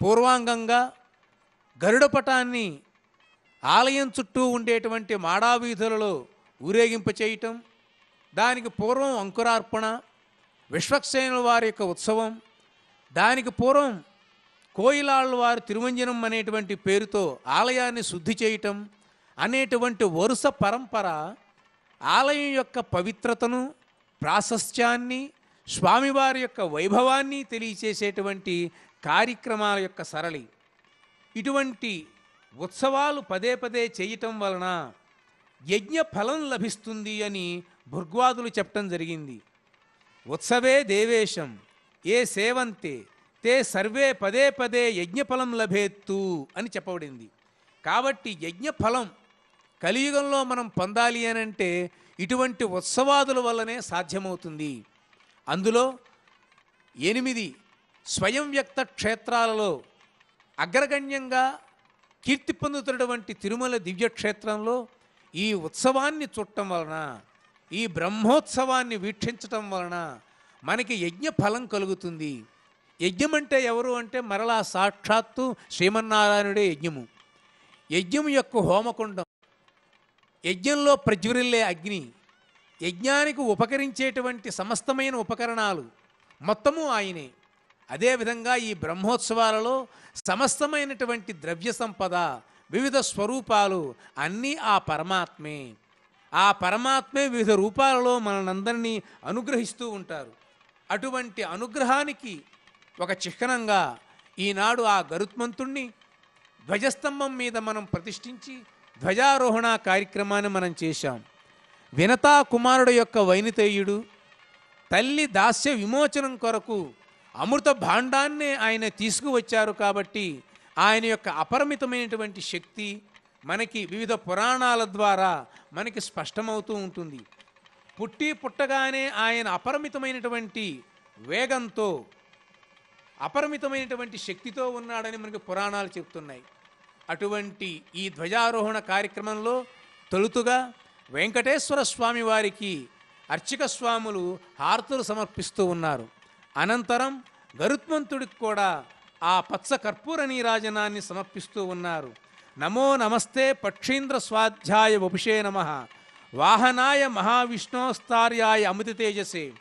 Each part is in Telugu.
పూర్వాంగంగా గరుడపటాన్ని ఆలయం చుట్టూ ఉండేటువంటి మాడావీధులలో ఊరేగింప చేయటం దానికి పూర్వం అంకురార్పణ విశ్వక్సేనుల వారి యొక్క ఉత్సవం దానికి పూర్వం కోయిలాళ్ళ వారి తిరువంజనం అనేటువంటి పేరుతో ఆలయాన్ని శుద్ధి చేయటం అనేటువంటి వరుస పరంపర ఆలయం యొక్క పవిత్రతను ప్రాశస్త్యాన్ని స్వామివారి యొక్క వైభవాన్ని తెలియచేసేటువంటి కార్యక్రమాల యొక్క సరళి. ఇటువంటి ఉత్సవాలు పదే పదే చేయటం వలన యజ్ఞ ఫలం లభిస్తుంది అని భృగ్వాదులు చెప్పటం జరిగింది. ఉత్సవే దేవేశం ఏ సేవంతే తే సర్వే పదే పదే యజ్ఞఫలం లభేత్తు అని చెప్పబడింది. కాబట్టి యజ్ఞఫలం కలియుగంలో మనం పొందాలి అని అంటే ఇటువంటి ఉత్సవాదుల వల్లనే సాధ్యమవుతుంది. అందులో ఎనిమిది స్వయం వ్యక్త క్షేత్రాలలో అగ్రగణ్యంగా కీర్తి పొందుతున్నటువంటి తిరుమల దివ్యక్షేత్రంలో ఈ ఉత్సవాన్ని చూడటం వలన ఈ బ్రహ్మోత్సవాన్ని వీక్షించటం వలన మనకి యజ్ఞ ఫలం కలుగుతుంది. యజ్ఞం అంటే ఎవరు అంటే మరలా సాక్షాత్తు శ్రీమన్నారాయణుడే యజ్ఞము. యజ్ఞం యొక్క హోమకుండం యజ్ఞంలో ప్రజ్వరిల్లే అగ్ని యజ్ఞానికి ఉపకరించేటువంటి సమస్తమైన ఉపకరణాలు మొత్తము ఆయనే. అదేవిధంగా ఈ బ్రహ్మోత్సవాలలో సమస్తమైనటువంటి ద్రవ్య సంపద వివిధ స్వరూపాలు అన్నీ ఆ పరమాత్మే. ఆ పరమాత్మే వివిధ రూపాలలో మనందరినీ అనుగ్రహిస్తూ ఉంటారు. అటువంటి అనుగ్రహానికి ఒక చిహ్నంగా ఈనాడు ఆ గరుత్మంతుణ్ణి ధ్వజస్తంభం మీద మనం ప్రతిష్ఠించి ధ్వజారోహణ కార్యక్రమాన్ని మనం చేశాం. వినతా కుమారుడు యొక్క వైనితేయుడు తల్లి దాస్య విమోచనం కొరకు అమృత భాండాన్నే ఆయన తీసుకువచ్చారు కాబట్టి ఆయన యొక్క అపరిమితమైనటువంటి శక్తి మనకి వివిధ పురాణాల ద్వారా మనకి స్పష్టమవుతూ ఉంటుంది. పుట్టి పుట్టగానే ఆయన అపరిమితమైనటువంటి వేగంతో అపరిమితమైనటువంటి శక్తితో ఉన్నాడని మనకి పురాణాలు చెప్తున్నాయి. అటువంటి ఈ ధ్వజారోహణ కార్యక్రమంలో తొలుతుగా వెంకటేశ్వర స్వామి వారికి అర్చక స్వాములు హారతులు సమర్పిస్తూ ఉన్నారు. అనంతరం గరుత్మంతుడికి కూడా ఆ పచ్చ కర్పూర నీరాజనాన్ని సమర్పిస్తూ ఉన్నారు. నమో నమస్తే పక్షీంద్ర స్వాధ్యాయ వపుషే నమ. వాహనాయ మహావిష్ణోస్తార్యాయ అమృత తేజసే.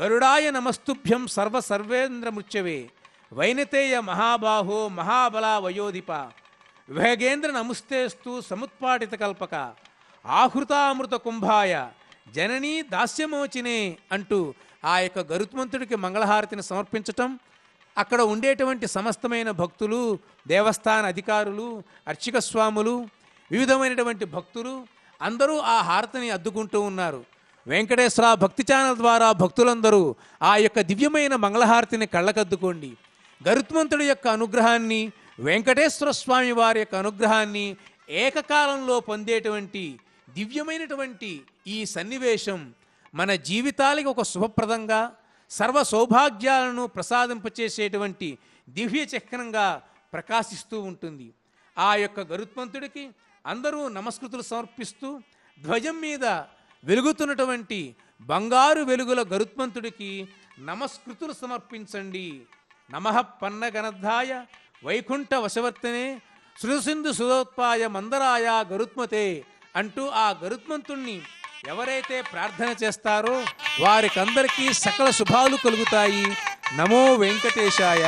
గరుడాయ నమస్తుభ్యం సర్వ సర్వేంద్ర మృత్యవే వైనతేయ మహాబాహో మహాబల వయోధిప. విభగేంద్ర నమస్తేస్తు సముత్పాటిత కల్పక. ఆహృతామృత కుంభాయ. జననీ దాస్యమోచినే అంటూ ఆ యొక్క గరుత్మంతుడికి మంగళహారతిని సమర్పించటం అక్కడ ఉండేటువంటి సమస్తమైన భక్తులు దేవస్థాన అధికారులు అర్చక స్వాములు వివిధమైనటువంటి భక్తులు అందరూ ఆ హారతిని అద్దుకుంటూ ఉన్నారు. వెంకటేశ్వర భక్తి ఛానల్ ద్వారా భక్తులందరూ ఆ యొక్క దివ్యమైన మంగళహారతిని కళ్ళకద్దుకోండి. గరుత్మంతుడి యొక్క అనుగ్రహాన్ని వెంకటేశ్వర స్వామి వారి యొక్క అనుగ్రహాన్ని ఏకకాలంలో పొందేటువంటి దివ్యమైనటువంటి ఈ సన్నివేశం మన జీవితాలకి ఒక శుభప్రదంగా సర్వ సౌభాగ్యాలను ప్రసాదింపచేసేటువంటి దివ్య చక్రంగా ప్రకాశిస్తూ ఉంటుంది. ఆ యొక్క గరుత్మంతుడికి అందరూ నమస్కృతులు సమర్పిస్తూ ధ్వజం మీద వెలుగుతున్నటువంటి బంగారు వెలుగుల గరుత్మంతుడికి నమస్కృతులు సమర్పించండి. నమః పన్నగనద్ధాయ వైకుంఠ వశవర్తనే శృసింధు సుధోత్పాయ మందరాయ గరుత్మతే అంటూ ఆ గరుత్మంతుణ్ణి ఎవరైతే ప్రార్థన చేస్తారో వారికందరికీ సకల శుభాలు కలుగుతాయి. నమో వెంకటేశాయ.